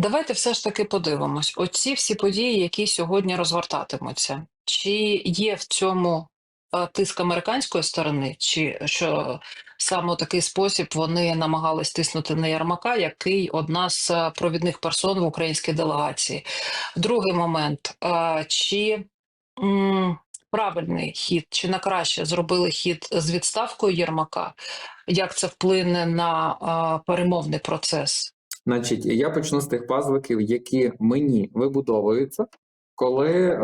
Давайте все ж таки подивимось. Оці всі події, які сьогодні розгортатимуться, чи є в цьому е, тиск американської сторони, чи що саме такий спосіб вони намагались тиснути на Ярмака, який одна з е, провідних персон в українській делегації? Другий момент, е, чи правильний хід, чи на краще зробили хід з відставкою Єрмака? Як це вплине на перемовний процес? Значить, я почну з тих пазликів, які мені вибудовуються, коли е,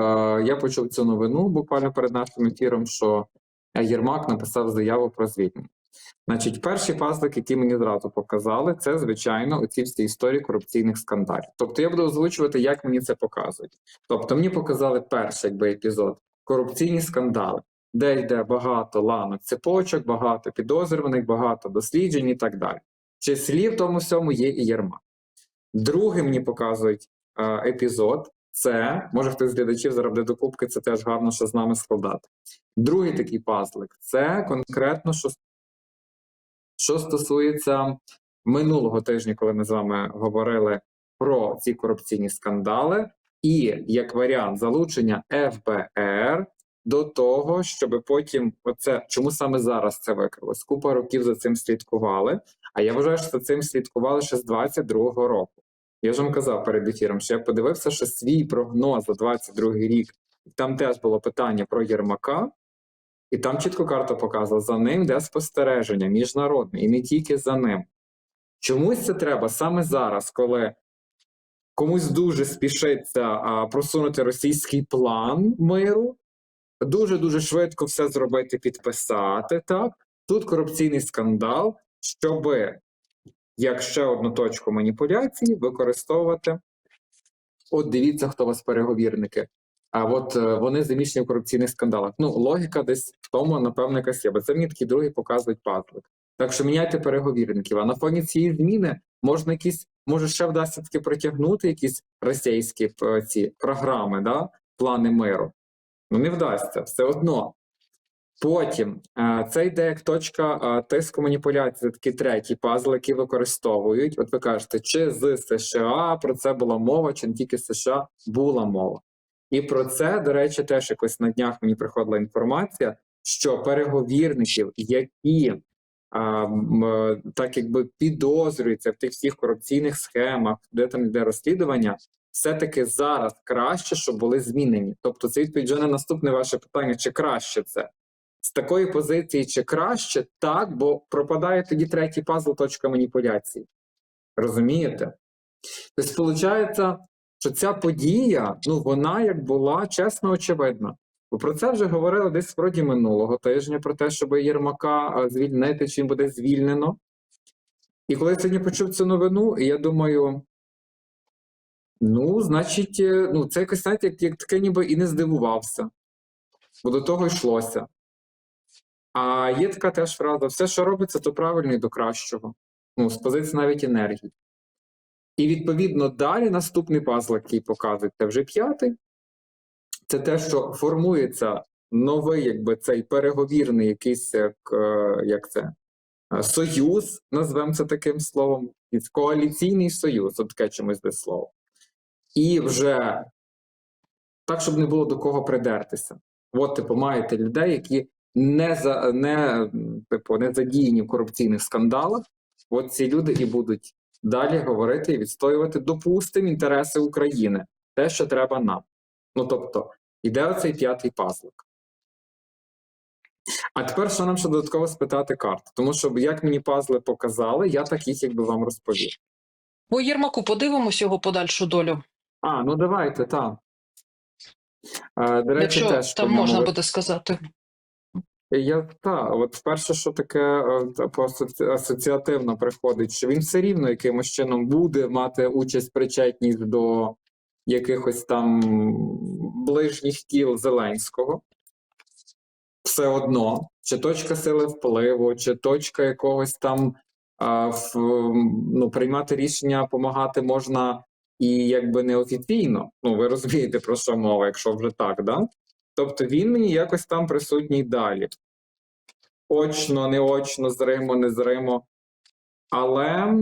я почув цю новину буквально перед нашим ефіром, що Єрмак написав заяву про звільнення. Значить, перший пазлик, який мені зразу показали, це звичайно оці всі історії корупційних скандалів. Тобто я буду озвучувати, як мені це показують. Тобто, мені показали перший якби епізод корупційні скандали, де йде багато ланок цепочок, багато підозрюваних, багато досліджень і так далі. Числі в тому всьому є і Єрмак. Другий мені показують е, епізод. Це може хтось з глядачів зараз буде докупки, це теж гарно, що з нами складати. Другий такий пазлик це конкретно, що, що стосується минулого тижня, коли ми з вами говорили про ці корупційні скандали, і як варіант залучення ФБР до того, щоб потім оце чому саме зараз це викрилось? Купа років за цим слідкували. А я вважаю, що за цим слідкували ще з 22-го року. Я ж вам казав перед ефіром, що я подивився, що свій прогноз за 22-й рік, там теж було питання про Єрмака, і там чітко карта показувала, за ним йде спостереження міжнародне, і не тільки за ним. Чомусь це треба саме зараз, коли комусь дуже спішиться а, просунути російський план миру, дуже-дуже швидко все зробити, підписати. так? Тут корупційний скандал, щоби як ще одну точку маніпуляції використовувати. От дивіться, хто у вас переговірники. А от е, вони заміщені в корупційних скандалах. Ну, логіка десь в тому, напевно, якась є, бо це мені такі другі показують пазлик. Так що міняйте переговірників. А на фоні цієї зміни можна якісь, може, ще вдасться таки протягнути якісь російські е, ці програми, да? плани миру. Ну, не вдасться все одно. Потім е, це йде як точка е, тиску маніпуляції, це такий третій пазл, який використовують. От ви кажете, чи з США про це була мова, чи не тільки США була мова. І про це, до речі, теж якось на днях мені приходила інформація, що переговірників, які а, е, так якби підозрюються в тих всіх корупційних схемах, де там йде розслідування, все-таки зараз краще, щоб були змінені. Тобто, це відповідь на наступне ваше питання: чи краще це? З такої позиції чи краще, так, бо пропадає тоді третій пазл точка маніпуляції. Розумієте? Тобто, виходить, що ця подія, ну, вона як була чесно очевидна. Бо про це вже говорили десь вроді минулого тижня, про те, щоб Єрмака звільнити, чи він буде звільнено. І коли я сьогодні почув цю новину, я думаю. Ну, значить, е, ну, це якось, знаєте, як, як таке ніби і не здивувався, бо до того йшлося. А є така теж фраза: все, що робиться, то правильно і до кращого. Ну, з позиції навіть енергії. І відповідно далі наступний пазл, який показують, це вже п'ятий. Це те, що формується новий, якби цей переговірний якийсь як, е, як це, е, союз, назвемо це таким словом, коаліційний союз, от таке чомусь без слова. І вже так, щоб не було до кого придертися. От, типу, маєте людей, які не за не типу не задіяні в корупційних скандалах. От ці люди і будуть далі говорити і відстоювати, допустимо, інтереси України, те, що треба нам. Ну тобто, іде оцей п'ятий пазлик. А тепер що нам ще додатково спитати карт? Тому що як мені пазли показали, я так їх якби вам розповів. По Єрмаку подивимось його подальшу долю. А, ну давайте, так. До речі, Якщо теж там можна буде сказати. Я та от перше, що таке е, асоці- асоціативно приходить, що він все рівно якимось чином буде мати участь, причетність до якихось там ближніх кіл Зеленського. Все одно, чи точка сили впливу, чи точка якогось там а, в, ну, приймати рішення, допомагати можна і якби неофіційно. Ну, ви розумієте, про що мова, якщо вже так, да? Тобто він мені якось там присутній далі. Очно, неочно, зримо, незримо. Але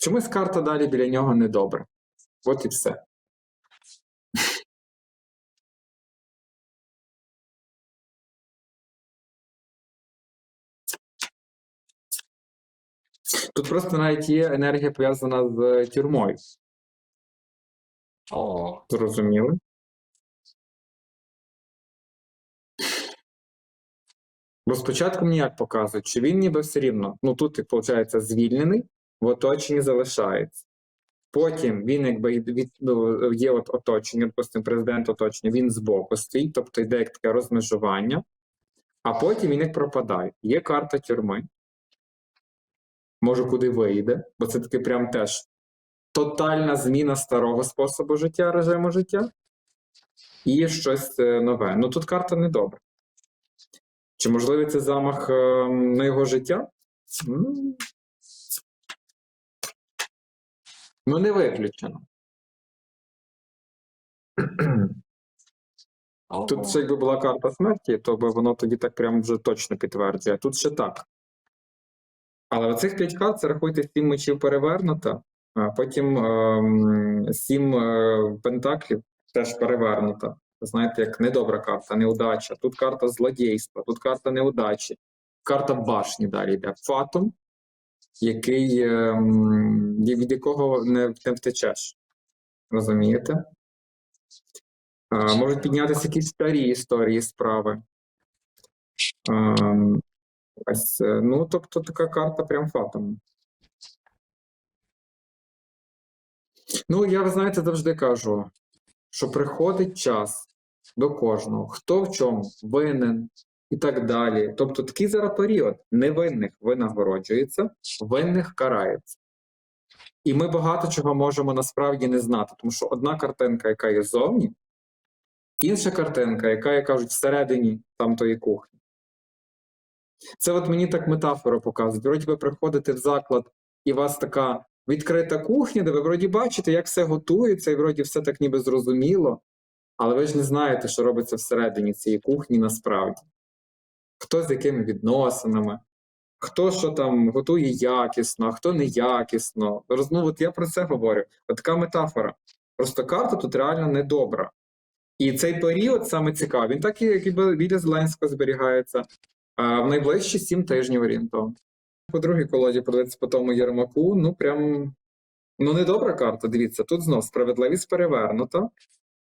Чомусь карта далі біля нього недобра. От і все. Тут просто навіть є енергія пов'язана з тюрмою. О, Зрозуміли? Бо спочатку мені як показують, що він ніби все рівно, ну тут, виходить, звільнений, в оточенні залишається. Потім він якби від, ну, є от оточення, допустимо, президент оточення, він збоку стоїть, тобто йде як таке розмежування, а потім він як пропадає. Є карта тюрми. Може, куди вийде, бо це таки прям теж тотальна зміна старого способу життя, режиму життя, і щось е, нове. Ну тут карта не добра. Чи можливий це замах е, на його життя? Ну, не виключено. Тут ще якби була карта смерті, то би воно тоді так прям вже точно підтверджує. Тут ще так. Але оцих п'ять карт це рахуйте сім мечів перевернута, а потім ем, сім е, пентаклів теж перевернута. Знаєте, як недобра карта, неудача. Тут карта злодійства, тут карта неудачі, карта башні далі йде. Фатум, який, ем, від якого не, не втечеш. Розумієте? А, можуть піднятися якісь старі історії справи. Ем, ось, е, ну, тобто така карта прям фатум. Ну, я, ви знаєте, завжди кажу, що приходить час до кожного, хто в чому винен і так далі. Тобто такий зараз період невинних винагороджується, винних карається. І ми багато чого можемо насправді не знати, тому що одна картинка, яка є зовні, інша картинка, яка, як кажуть, всередині там тої кухні. Це от мені так метафора показують. Вроді ви приходите в заклад, і вас така відкрита кухня, де ви вроді бачите, як все готується, і вроді все так ніби зрозуміло, але ви ж не знаєте, що робиться всередині цієї кухні насправді. Хто з якими відносинами, хто що там готує якісно, а хто неякісно. Ну, от я про це говорю. От така метафора. Просто карта тут реально недобра. І цей період саме цікавий. Він так і як біля Зеленського зберігається в найближчі сім тижнів орієнтовно. По другій колоді подивитися по тому Єрмаку, ну прям ну недобра карта. Дивіться, тут знов справедливість перевернута.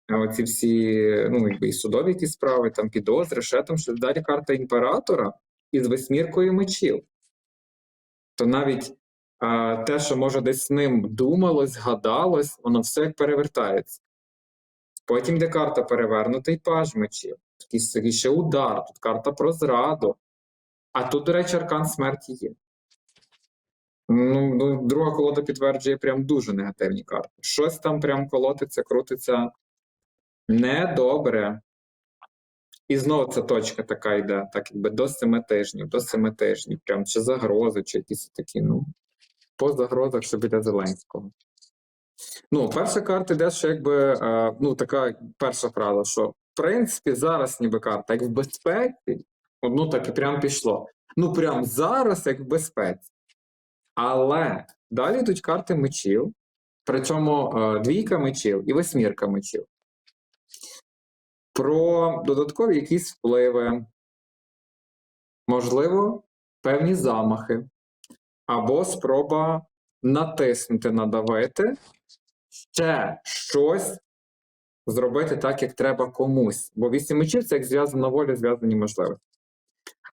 Оці всі, ну, і судові якісь справи, там підозри, ще там щось. Далі карта імператора із восьміркою мечів. То навіть а, те, що може десь з ним думалось, гадалось, воно все як перевертається. Потім йде карта перевернутий паж мечів. Такий ще удар, тут карта про зраду. А тут, до речі, аркан смерті є. Ну, ну, друга колода підтверджує прям дуже негативні карти. Щось там прям колотиться, крутиться недобре. І знову ця точка така йде, так якби до семи тижнів, до семи тижнів, прям чи загрози, чи якісь такі, ну, по загрозах, що біля Зеленського. Ну, перша карта йде, що якби, е, ну, така перша фраза, що в принципі зараз ніби карта, як в безпеці, ну так і прям пішло. Ну, прям зараз, як в безпеці. Але далі йдуть карти мечів, причому е, двійка мечів і восьмірка мечів. Про додаткові якісь впливи, можливо, певні замахи, або спроба натиснути, надавити, ще щось зробити так, як треба комусь. Бо вісім мечів це як зв'язана воля, зв'язані можливості.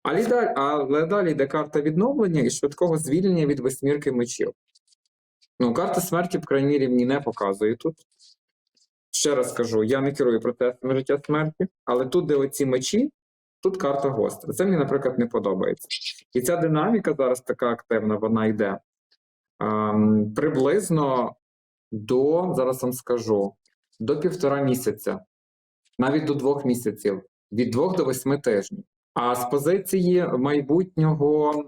Але далі, але далі йде карта відновлення і швидкого звільнення від восьмірки мечів. Ну, карта смерті, в крайній рівні, не показує тут. Ще раз кажу, я не керую процесами життя смерті, але тут, де оці мечі, тут карта гостра. Це мені, наприклад, не подобається. І ця динаміка зараз така активна, вона йде ем, приблизно до, зараз вам скажу, до півтора місяця, навіть до двох місяців, від двох до восьми тижнів. А з позиції майбутнього,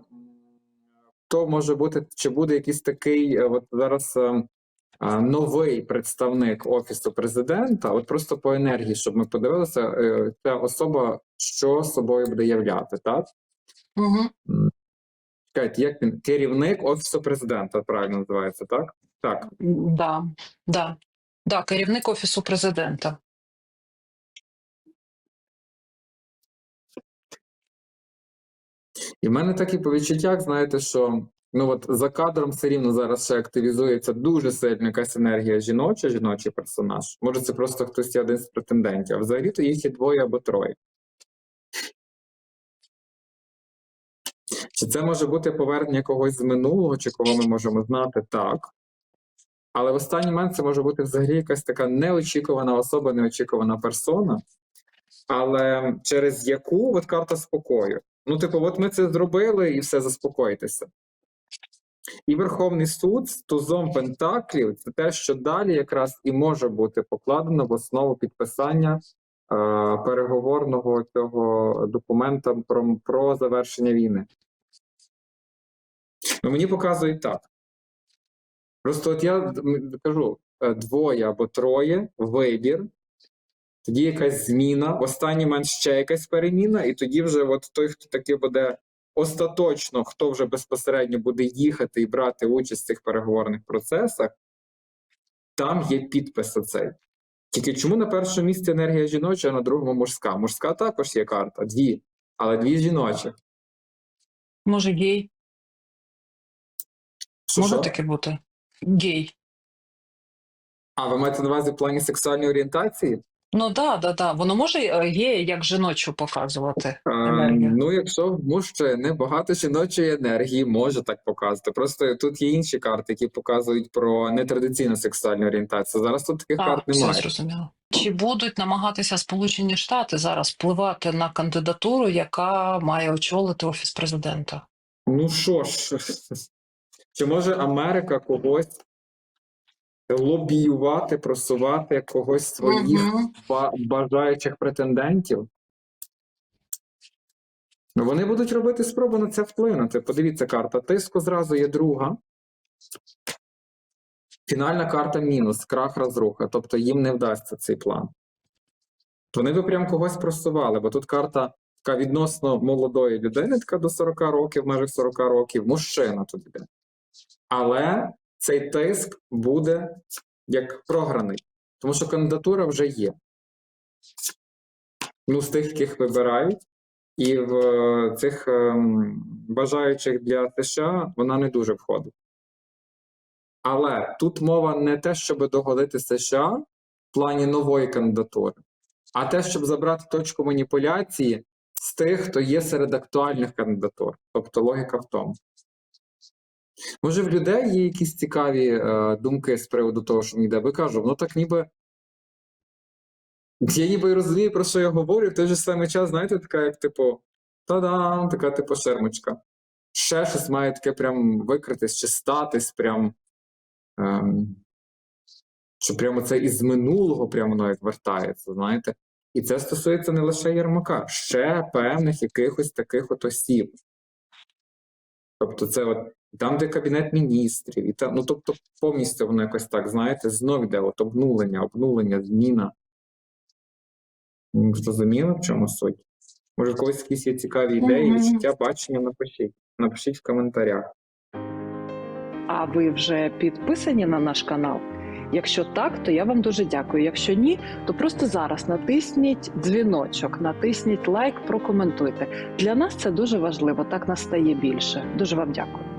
то може бути, чи буде якийсь такий, е, от зараз е, а, новий представник Офісу президента, от просто по енергії, щоб ми подивилися, е, ця особа що собою буде являти, так? Угу. Чекайте, як він? Керівник Офісу президента, правильно називається, так? Так. Да, да, да, керівник Офісу президента. І в мене такі по відчуттях, знаєте, що ну от за кадром все рівно зараз ще активізується дуже сильна якась енергія жіноча, жіночий персонаж. Може, це просто хтось один з претендентів, а взагалі то їх є двоє або троє. Чи це може бути повернення когось з минулого, чи кого ми можемо знати так. Але в останній момент це може бути взагалі якась така неочікувана особа, неочікувана персона, але через яку от карта спокою. Ну, типу, от ми це зробили і все заспокойтеся. І Верховний суд з Пентаклів це те, що далі якраз і може бути покладено в основу підписання е, переговорного цього документа про, про завершення війни. Ну, мені показують так. Просто от я кажу: е, двоє або троє, вибір, тоді якась зміна, в останній момент ще якась переміна, і тоді вже от той, хто таки буде остаточно, хто вже безпосередньо буде їхати і брати участь в цих переговорних процесах, там є підпис оцей. Тільки чому на першому місці енергія жіноча, а на другому мужська? Мужська також є карта, дві, але дві жіночі. Може, гей? Що, Може що? таке бути? Гей. А ви маєте на увазі в плані сексуальної орієнтації? Ну да, да, да. Воно може е, гея як жіночу показувати Е, енергію. Ну, якщо в мужчини багато жіночої енергії, може так показати. Просто тут є інші карти, які показують про нетрадиційну сексуальну орієнтацію. Зараз тут таких А, карт все немає. зрозуміло. Чи будуть намагатися Сполучені Штати зараз впливати на кандидатуру, яка має очолити офіс президента? Ну що ж, чи може Америка когось лобіювати, просувати когось своїх ба- бажаючих претендентів? Ну, вони будуть робити спробу на це вплинути. Подивіться, карта тиску зразу є друга. Фінальна карта мінус, крах розруха. Тобто їм не вдасться цей план. Вони би прям когось просували, бо тут карта така відносно молодої людини, така до 40 років, майже 40 років, мужчина тут іде. Але цей тиск буде як програний, тому що кандидатура вже є. Ну, з тих, яких вибирають, і в е, цих ем, бажаючих для США вона не дуже входить. Але тут мова не те, щоб догодити США в плані нової кандидатури, а те, щоб забрати точку маніпуляції з тих, хто є серед актуальних кандидатур. Тобто логіка в тому. Може, в людей є якісь цікаві е, думки з приводу того, що мені йде. Бо кажу, воно так ніби. Я ніби розумію, про що я говорю, в той же самий час, знаєте, така, як типу, та-дам, така типу шермочка. Ще щось має таке прям викритись чи статись, прям. Ем, що прямо це із минулого прямо навіть вертається, знаєте. І це стосується не лише Єрмака, ще певних якихось таких от осіб. Тобто, це от там, де кабінет міністрів, і там, ну тобто, повністю воно якось так, знаєте, знов йде от обнулення, обнулення, зміна. Зрозуміло, в чому суть? Може, в когось якісь є цікаві ідеї, відчуття, бачення, напишіть. Напишіть в коментарях. А ви вже підписані на наш канал? Якщо так, то я вам дуже дякую. Якщо ні, то просто зараз натисніть дзвіночок, натисніть лайк, прокоментуйте. Для нас це дуже важливо. Так нас стає більше. Дуже вам дякую.